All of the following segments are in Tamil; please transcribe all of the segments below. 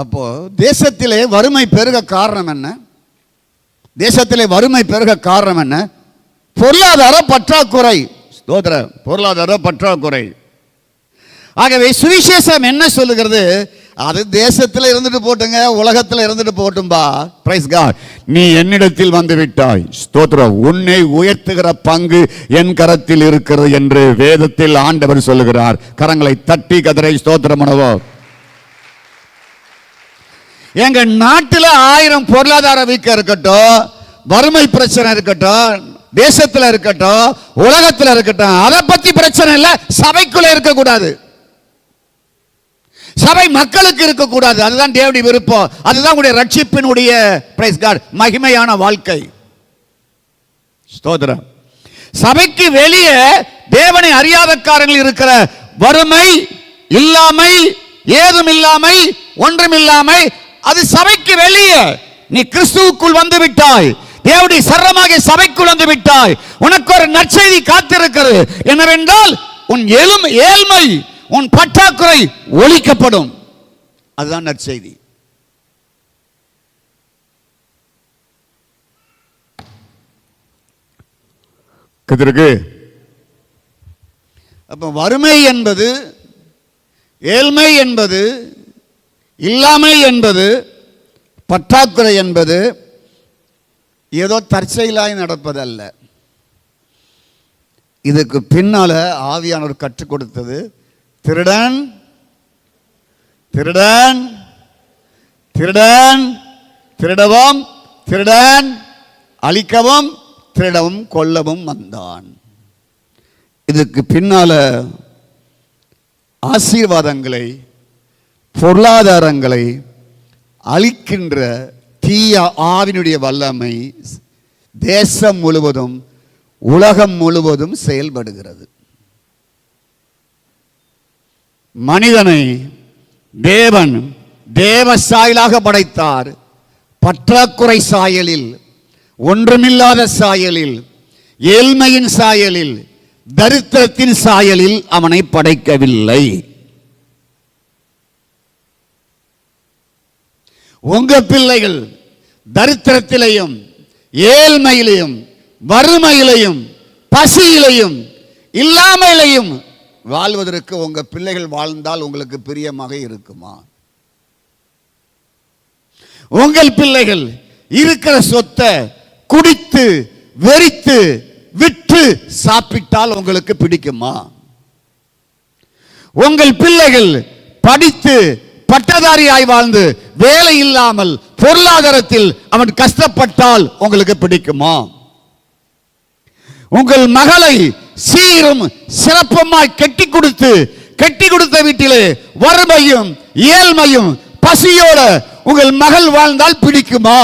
அப்போ தேசத்திலே வறுமை பெருக காரணம் என்ன? தேசத்திலே வறுமை பெருக காரணம் என்ன? பொருளாதார பற்றாக்குறை. ஸ்தோத்திர பொருளாதார பற்றாக்குறை. ஆகவே சுவிசேஷம் என்ன சொல்லுகிறது? அது தேசத்தில் இருந்துட்டு போட்டுங்க உலகத்தில் இருந்துட்டு போட்டும்பா. பிரைஸ் காட் நீ என்னிடத்தில் வந்து விட்டாய். ஸ்தோத்திரம் உன்னை உயர்த்துகிற பங்கு என் கரத்தில் இருக்கிறது என்று வேதத்தில் ஆண்டவர் சொல்லுகிறார். கரங்களை தட்டி கதரை ஸ்தோத்திரம் உணவோ எங்க நாட்டில் ஆயிரம் பொருளாதார வீக்கம் இருக்கட்டும் வறுமை பிரச்சனை இருக்கட்டும் தேசத்தில் இருக்கட்டும் உலகத்தில் இருக்கட்டும் அதை பத்தி பிரச்சனை இல்லை சபைக்குள்ள இருக்கக்கூடாது. சபை மக்களுக்கு இருக்கக்கூடாது. அதுதான் தேவடி விருப்பம். அதுதான் உடைய ரட்சிப்பினுடைய பிரைஸ் கார்டு மகிமையான வாழ்க்கை. ஸ்தோத்திரம். சபைக்கு வெளியே தேவனை அறியாதக்காரங்கள் இருக்கிற வறுமை இல்லாமை ஏதும் இல்லாமை ஒன்றும் இல்லாமை அது சபைக்கு வெளியே. நீ கிறிஸ்துவுக்குள் வந்து விட்டாய். தேவனுடைய சரமாக சபைக்குள் வந்து விட்டாய். உனக்கு ஒரு நற்செய்தி காத்திருக்கிறது. என்னவென்றால் உன் எழும் ஏழ்மை உன் பற்றாக்குறை ஒழிக்கப்படும். அதுதான் நற்செய்தி. கத்திருக்கு. அப்போ வறுமை என்பது ஏழ்மை என்பது இல்லாமை என்பது பற்றாக்குறை என்பது ஏதோ தற்செயலாய் நடப்பதல்ல. இதுக்கு பின்னால ஆவியானவர் கற்றுக் கொடுத்தது திருடன் திருடன் திருடன் திருடவும் திருடன் அழிக்கவும் திருடவும் கொல்லவும் வந்தான். இதுக்கு பின்னால ஆசீர்வாதங்களை பொருளாதாரங்களை அழிக்கின்ற தீய ஆவினுடைய வல்லமை தேசம் முழுவதும் உலகம் முழுவதும் செயல்படுகிறது. மனிதனை தேவன் தேவ சாயலாக படைத்தார். பற்றாக்குறை சாயலில் ஒன்றுமில்லாத சாயலில் ஏழ்மையின் சாயலில் தரித்திரத்தின் சாயலில் அவனை படைக்கவில்லை. உங்க பிள்ளைகள் தரித்திரத்திலையும் ஏழ்மையிலையும் வறுமையிலையும் பசியிலையும் இல்லாமையிலையும் வாழ்வதற்கு உங்க பிள்ளைகள் வாழ்ந்தால் உங்களுக்கு பிரியமாக இருக்குமா? உங்கள் பிள்ளைகள் இருக்கிற சொத்தை குடித்து வெறித்து விற்று சாப்பிட்டால் உங்களுக்கு பிடிக்குமா? உங்கள் பிள்ளைகள் படித்து பட்டதாரியாய் வாழ்ந்து வேலை இல்லாமல் பொருளாதாரத்தில் அவன் கஷ்டப்பட்டால் உங்களுக்கு பிடிக்குமா? உங்கள் மகளை சீரும் சிறப்புமாய் கட்டி கொடுத்து கட்டி கொடுத்த வீட்டிலே வறுமையும் ஏழ்மையும் பசியோட உங்கள் மகள் வாழ்ந்தால் பிடிக்குமா?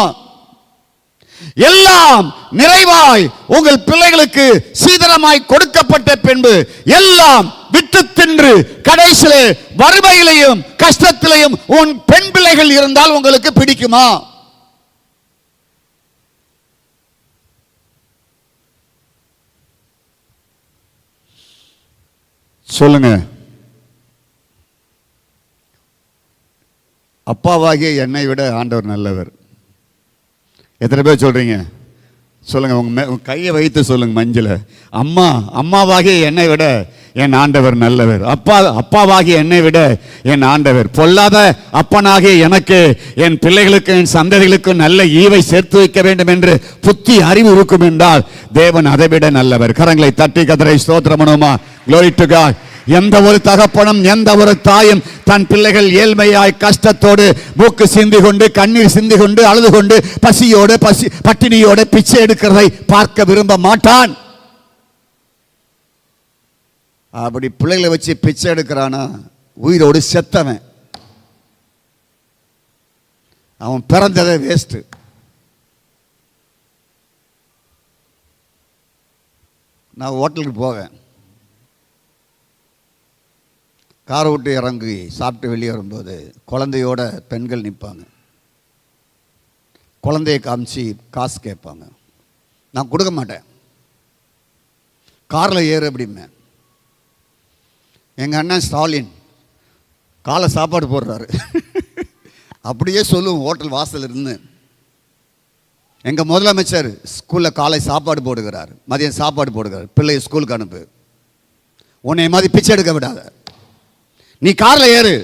எல்லாம் நிறைவாய் உங்கள் பிள்ளைகளுக்கு சீதனமாய் கொடுக்கப்பட்ட பின்பு எல்லாம் விட்டு தின்று கடைசியிலே வறுமையிலையும் கஷ்டத்திலையும் உன் பெண் பிள்ளைகள் இருந்தால் உங்களுக்கு பிடிக்குமா? சொல்லுங்க. அப்பாவாகிய என்னை விட ஆண்டவர் நல்லவர். எத்தனை பேர் சொல்றீங்க? சொல்லுங்க உங்க மே- கையை வைத்து சொல்லுங்க மஞ்சளை அம்மா அம்மாவாகிய என்னை விட என் ஆண்டவர் நல்லவர். அப்பா அப்பாவாகிய என்னை விட என் ஆண்டவர். பொல்லாத அப்பனாகிய எனக்கு என் பிள்ளைகளுக்கு என் சந்ததிகளுக்கு நல்ல ஈவை சேர்த்து வைக்க வேண்டும் என்று புத்தி அறிவு இருக்கும் என்றால் தேவன் அதை விட நல்லவர். கரங்களை தட்டி கதரை ஸ்தோத்திரமனோமா க்ளோரி டு காட் எந்த ஒரு தகப்பனும் எந்த ஒரு தாயும் தன் பிள்ளைகள் ஏழ்மையாய் கஷ்டத்தோடு மூக்கு சிந்தி கொண்டு கண்ணீர் சிந்தி கொண்டு அழுது கொண்டு பசியோடு பசி பட்டினியோடு பிச்சை எடுக்கிறதை பார்க்க விரும்ப மாட்டான். அப்படி பிள்ளைகளை வச்சு பிச்சை எடுக்கிறானா? உயிரோடு செத்தவன். அவன் பிறந்ததே வேஸ்ட்டு நான் ஹோட்டலுக்கு போவேன். காரை விட்டு இறங்கி சாப்பிட்டு வெளியே வரும்போது குழந்தையோட பெண்கள் நிற்பாங்க. குழந்தைய காமிச்சு காசு கேட்பாங்க. நான் கொடுக்க மாட்டேன். காரில் ஏறு அப்படிமே எங்கள் அண்ணன் ஸ்டாலின் காலை சாப்பாடு போடுறாரு. அப்படியே சொல்லுவோம் ஹோட்டல் வாசல் இருந்து. எங்கள் முதலமைச்சர் ஸ்கூலில் காலை சாப்பாடு போடுகிறார். மதியம் சாப்பாடு போடுகிறார். பிள்ளைய ஸ்கூலுக்கு அனுப்பு. உன்னை மாதிரி பிச்சை எடுக்க விடாத. நீ காரில் ஏறு.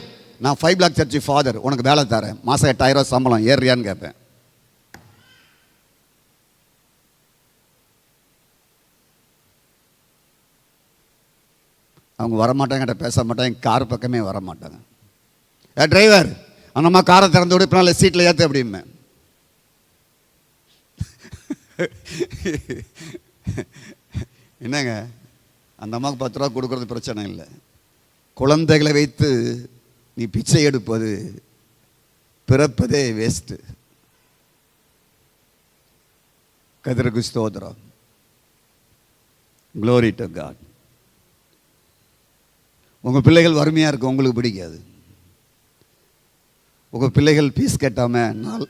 நான் ஃபைவ் பிளாக் சர்ச்சு ஃபாதர் உனக்கு வேலை தரேன். மாதம் எட்டாயிரம் சம்பளம் ஏறியான்னு கேட்பேன் அவங்க வரமாட்டாங்கிட்ட பேச மாட்டாங்க கார் பக்கமே வர மாட்டாங்க ஏ டிரைவர் அந்தம்மா காரை திறந்து விட இப்போ சீட்டில் ஏற்று அப்படிமே என்னங்க? அந்த அம்மாவுக்கு பத்து ரூபா கொடுக்குறது பிரச்சனை இல்லை. குழந்தைகளை வைத்து நீ பிச்சை எடுப்பது பிறப்பதே வேஸ்ட்டு கதிரகு ஸ்தோத்திரம். க்ளோரி டு காட் உங்கள் பிள்ளைகள் வறுமையாக இருக்கும் உங்களுக்கு பிடிக்காது. உங்கள் பிள்ளைகள் ஃபீஸ் கட்டாமல் நாள்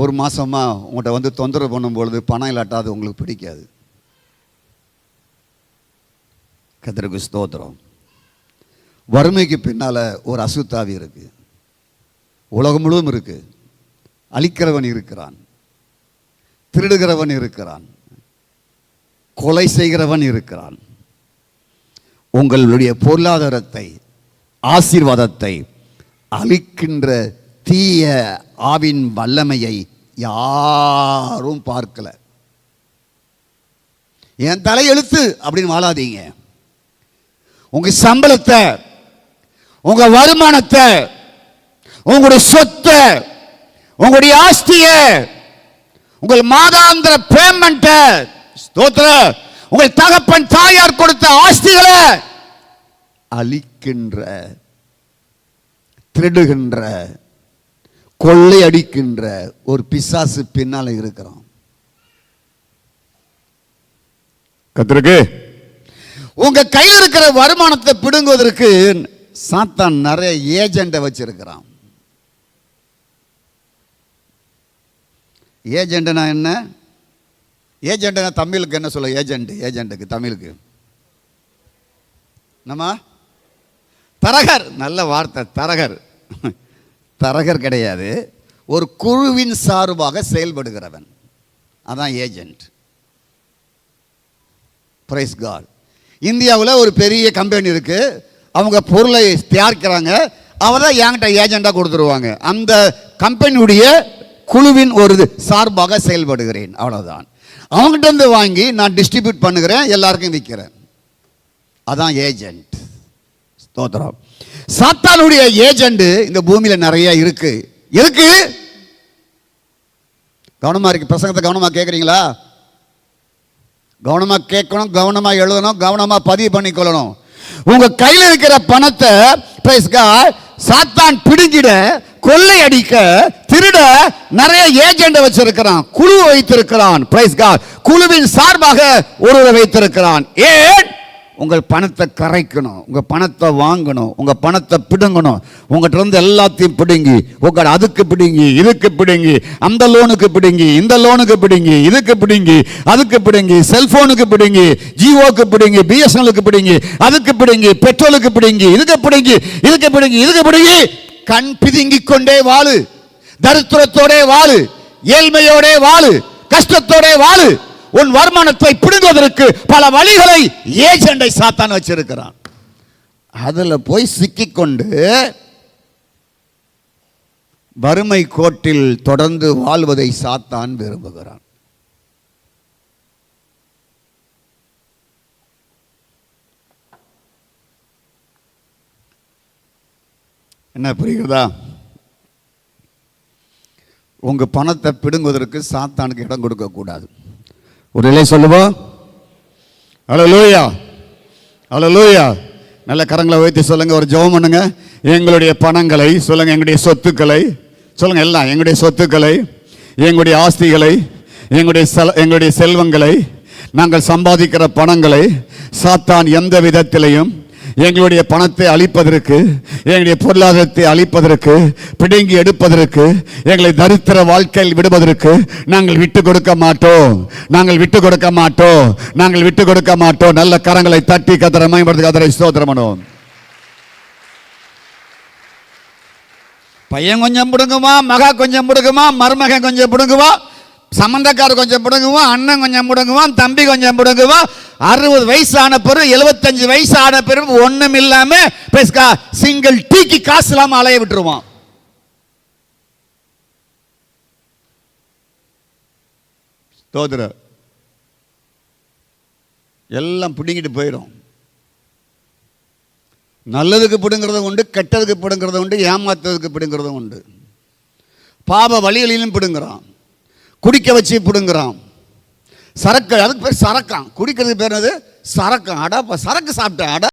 ஒரு மாதமாக உங்கள்கிட்ட வந்து தொந்தரவு பண்ணும்பொழுது பணம் இல்லாட்டாது உங்களுக்கு பிடிக்காது. கதிரகு ஸ்தோத்திரம். வறுமைக்கு பின்னால் ஒரு அசுத்தாவி இருக்கு. உலகம் முழுவதும் இருக்குது அழிக்கிறவன் இருக்கிறான். திருடுகிறவன் இருக்கிறான். கொலை செய்கிறவன் இருக்கிறான். உங்களுடைய பொருளாதாரத்தை ஆசீர்வாதத்தை அழிக்கின்ற தீய ஆவின் வல்லமையை யாரும் பார்க்கல. என் தலையெழுத்து அப்படின்னு வாழாதீங்க. உங்கள் சம்பளத்தை உங்க வருமானத்தை உங்களுடைய சொத்தை உங்களுடைய ஆஸ்திய உங்கள் மாதாந்திர பேமெண்ட ஸ்தோத்திர உங்கள் தகப்பன் தாயார் கொடுத்த ஆஸ்திகளை அழிக்கின்ற திருடுகின்ற கொள்ளையடிக்கின்ற ஒரு பிசாசு பின்னால இருக்கிறோம். கத்திருக்கு உங்க கையில் இருக்கிற வருமானத்தை பிடுங்குவதற்கு சாத்தான் நிறைய ஏஜெண்டை வச்சிருக்கிறான். ஏஜெண்ட்னா என்ன? ஏஜெண்ட்னா தமிழுக்கு என்ன சொல்ல? ஏஜெண்ட் ஏஜெண்ட்டுக்கு தமிழுக்கு. நம்ம தரகர் நல்ல வார்த்தை தரகர். தரகர் கிடையாது. ஒரு குழுவின் சார்பாக செயல்படுகிறவன். அதான் ஏஜெண்ட் பிரைஸ் காட் இந்தியாவில் ஒரு பெரிய கம்பெனி இருக்கு. அவங்க பொருளை தயாரிக்கிறாங்க அவரை தான் என்கிட்ட ஏஜெண்டாக கொடுத்துருவாங்க. அந்த கம்பெனியுடைய குழுவின் ஒரு இது சார்பாக செயல்படுகிறேன். அவ்வளோதான் அவங்ககிட்ட இருந்து வாங்கி நான் டிஸ்ட்ரிபியூட் பண்ணுகிறேன் எல்லாருக்கும் விற்கிறேன் அதான் ஏஜெண்ட் ஸ்தோத்திரம். சாத்தானுடைய ஏஜெண்டு இந்த பூமியில் நிறைய இருக்கு. இருக்கு கவனமாக இருக்கு. பிரசங்கத்தை கவனமாக கேட்குறீங்களா கவனமாக கேட்கணும் கவனமாக எழுதணும் கவனமாக பதிவு பண்ணிக்கொள்ளணும். உங்க கையில் இருக்கிற பணத்தை சாத்தான் பிடுங்கிட கொள்ளையடிக்க திருட நிறைய ஏஜெண்ட் வச்சிருக்கிறான். குழு வைத்திருக்கிறான் குழுவின் சார்பாக ஒருவரை வைத்திருக்கிறான். ஏன்? உங்கள் பணத்தை கரைக்கணும் உங்கள் பணத்தை வாங்கணும் உங்கள் பணத்தை பிடுங்கணும். உங்கள்கிட்ட இருந்து எல்லாத்தையும் பிடுங்கி உங்கள் அதுக்கு பிடுங்கி இதுக்கு பிடுங்கி அந்த லோனுக்கு பிடுங்கி இந்த லோனுக்கு பிடுங்கி இதுக்கு பிடுங்கி அதுக்கு பிடுங்கி செல்ஃபோனுக்கு பிடுங்கி ஜியோக்கு பிடுங்கி பிஎஸ்என்எலுக்கு பிடுங்கி அதுக்கு பிடுங்கி பெட்ரோலுக்கு பிடுங்கி இதுக்கு பிடுங்கி இதுக்கு பிடுங்கி இதுக்கு பிடுங்கி. கண் பிதுங்கி கொண்டே வாழு தரித்திரத்தோடே வாழு ஏழ்மையோடே வாழு கஷ்டத்தோடே வாழு. உன் வருமானத்தை பிடுங்குவதற்கு பல வழிகளை ஏஜெண்டை சாத்தான் வச்சிருக்கிறான். அதுல போய் சிக்கிக்கொண்டு வறுமை கோட்டில் தொடர்ந்து வாழ்வதை சாத்தான் விரும்புகிறான். என்ன புரியுதா உங்க பணத்தை பிடுங்குவதற்கு சாத்தானுக்கு இடம் கொடுக்க கூடாது ஒரு நிலை சொல்லுவோம் ஹலோ லூயா ஹலோ லூயா நல்ல கரங்களை வைத்து சொல்லுங்க ஒரு ஜெபம் பண்ணுங்க. எங்களுடைய பணங்களை சொல்லுங்க எங்களுடைய சொத்துக்களை சொல்லுங்க எல்லாம் எங்களுடைய சொத்துக்களை எங்களுடைய ஆஸ்திகளை எங்களுடைய செல எங்களுடைய செல்வங்களை நாங்கள் சம்பாதிக்கிற பணங்களை சாத்தான் எந்த விதத்திலையும் எங்களுடைய பணத்தை அழிப்பதற்கு எங்களுடைய பொருளாதாரத்தை அழிப்பதற்கு பிடுங்கி எடுப்பதற்கு எங்களை தரித்திர வாழ்க்கையில் விடுவதற்கு நாங்கள் விட்டு கொடுக்க மாட்டோம். நாங்கள் விட்டு கொடுக்க மாட்டோம். நாங்கள் விட்டு கொடுக்க மாட்டோம். நல்ல கரங்களை தட்டி கதற மயப்படுத்து கதரை ஸ்தோத்திரம் பையன் கொஞ்சம் பிடுங்குமா? மகா கொஞ்சம் பிடுங்குமா? மருமகன் கொஞ்சம் பிடுங்குவா? சம்மந்தக்காரர் கொஞ்சம் பிடுங்குவான் அண்ணன் கொஞ்சம் பிடுங்குவான் தம்பி கொஞ்சம் பிடுங்குவான். அறுபது வயசு ஆன பிறகு எழுபத்தஞ்சு வயசு ஆன பிறகு ஒன்றும் இல்லாமல் பேசுக்கா சிங்கிள் டீக்கு காசு இல்லாம அலைய விட்டுருவான். தோதுர எல்லாம் பிடுங்கிட்டு போயிடும். நல்லதுக்கு பிடுங்கிறதும் உண்டு கெட்டதுக்கு பிடுங்கிறதும் உண்டு ஏமாத்துறதுக்கு பிடுங்கிறதும் உண்டு. பாப வழிகளிலும் பிடுங்குறான். குடிக்க வச்சு பிடுங்குறான். சரக்கு அதுக்கு பேர் சரக்கான் குடிக்கிறதுக்கு பேர் என்னது? சரக்கம். அடா சரக்கு சாப்பிட்டேன் அடா